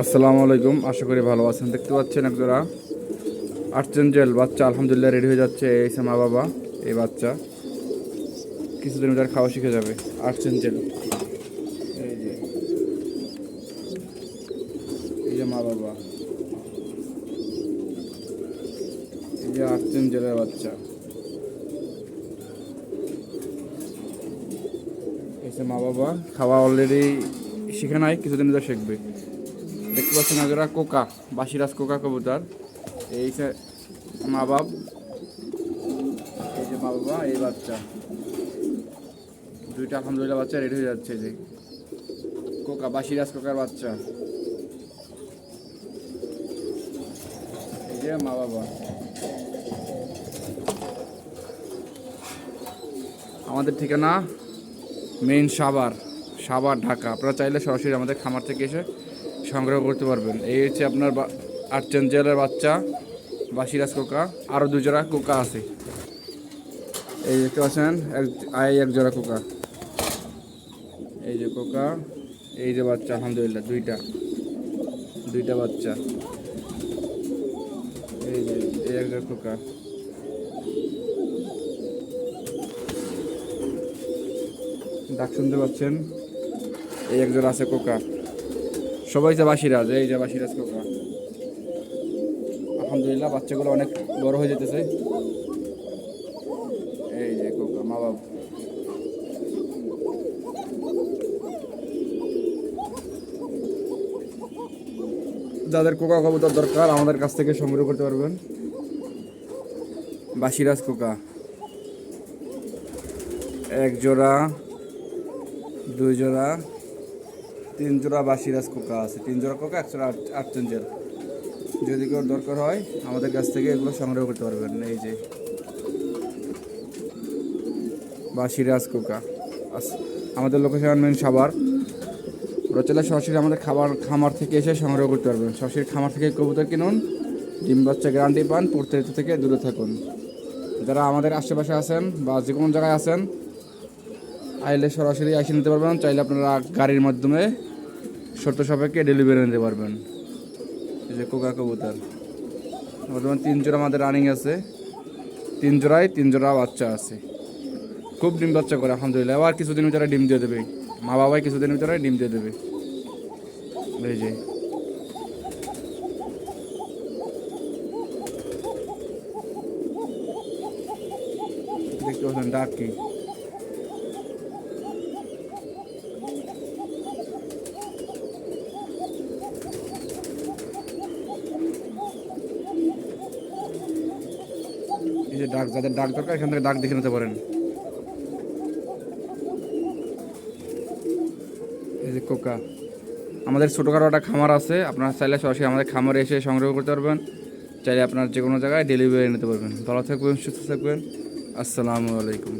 আসসালামু আলাইকুম, আশা করি ভালো আছেন। দেখতে পাচ্ছেন একজোড়া আর্চেঞ্জেল বাচ্চা আলহামদুলিল্লাহ রেডি হয়ে যাচ্ছে এই মা বাবা, এই বাচ্চা। কিছুদিন তার খাওয়া শিখে যাবে এই যে এই যে মা বাবা। এই যে আর্চেঞ্জেলের বাচ্চা। এই মা বাবা, খাওয়া অলরেডি শিখে নাই কিছুদিন ধরে শিখবে। দেখতে পাচ্ছেন এজোড়া কোকা বাসিরাজ কোকা কবুতর। এই যে মা বাপ, এই যে মা বাবা, এই বাচ্চা। দুইটা আলহামদুলিল্লাহ বাচ্চা রেডি হয়ে যাচ্ছে যে। কোকা বাসিরাজ কোকার বাচ্চা। এই যে মা বাবা। আমাদের ঠিকানা মেইন সাভার। সাভার, ঢাকা। আপনারা চাইলে সরাসরি আমাদের খামার থেকে এসে সংগ্রহ করতে পারবেন। এই হচ্ছে আপনার আর্চেঞ্জেলের বাচ্চা বা সিরাজ কোকা, আরও দু জোড়া কোকা আছে। এই দেখতে পাচ্ছেন, এক আই এক জোড়া কোকা। এই যে কোকা, এই যে বাচ্চা, আলহামদুলিল্লাহ, দুইটা। দুইটা বাচ্চা। এই যে, এই এক জোড়া কোকা। ডাক শুনতে পাচ্ছেন। এই একজন আছে কোকা। সবাই যে বাসিরাজ এই যে বাসিরাজ কোকা। আলহামদুলিল্লাহ, বাচ্চাগুলো অনেক বড় হয়ে যেতেছে। এই যে কোকা, মা বাবা। যাদের কোকা কবুতর দরকার, আমাদের কাছ থেকে সংগ্রহ করতে পারবেন। বাসিরাজ কোকা। এক জোড়া, দুই জোড়া তিন জোড়া বা সিরাজ কোকা আছে। তিন জোড়া কোকা এক জোড়া আট- আটচঞ্জেল যদি কেউ দরকার হয়, আমাদের কাছ থেকে এগুলো সংগ্রহ করতে পারবেন। এই যে। বা সিরাজ কোকা। আমাদের লোকেশন মেন সাবার ওরা চলে সরাসরি আমাদের খাবার, খামার থেকে এসে সংগ্রহ করতে পারবেন। সরাসরি খামার থেকে কবুতর কিনুন, ডিম বাচ্চা গ্যারান্টি পান প্রত্যেক থেকে দূরে থাকুন। যারা আমাদের আশেপাশে আছেন বা যে কোনো জায়গায় আছেন আইলে সরাসরি এসে নিতে পারবেন, চাইলে আপনারা গাড়ির মাধ্যমে শর্ত সাপেক্ষে ডেলিভারি নিতে পারবেন। এই যে কোকা কবুতর বর্তমান তিন জোড়া আমাদের রানিং আছে। তিন জোড়ায় তিন জোড়া বাচ্চা আছে। খুব ডিম বাচ্চা করে, আলহামদুলিল্লাহ। আবার কিছুদিন ভিতরে ডিম দিয়ে দেবে। মা বাবাই কিছুদিন ভিতরে ডিম দিয়ে দেবে। এই যে। দেখতে পাচ্ছেন ডাক কি? এই যে ডাক, যাদের ডাক দরকার, এখান থেকে ডাক দেখে নিতে পারেন। এই যে কোকা। আমাদের ছোটোখাটো একটা খামার আছে, আপনারা চাইলে সরাসরি আমাদের খামারে এসে সংগ্রহ করতে পারবেন। চাইলে আপনার যে কোনো জায়গায় ডেলিভারি নিতে পারবেন। ভালো থাকবেন, সুস্থ থাকবেন। আসসালামু আলাইকুম।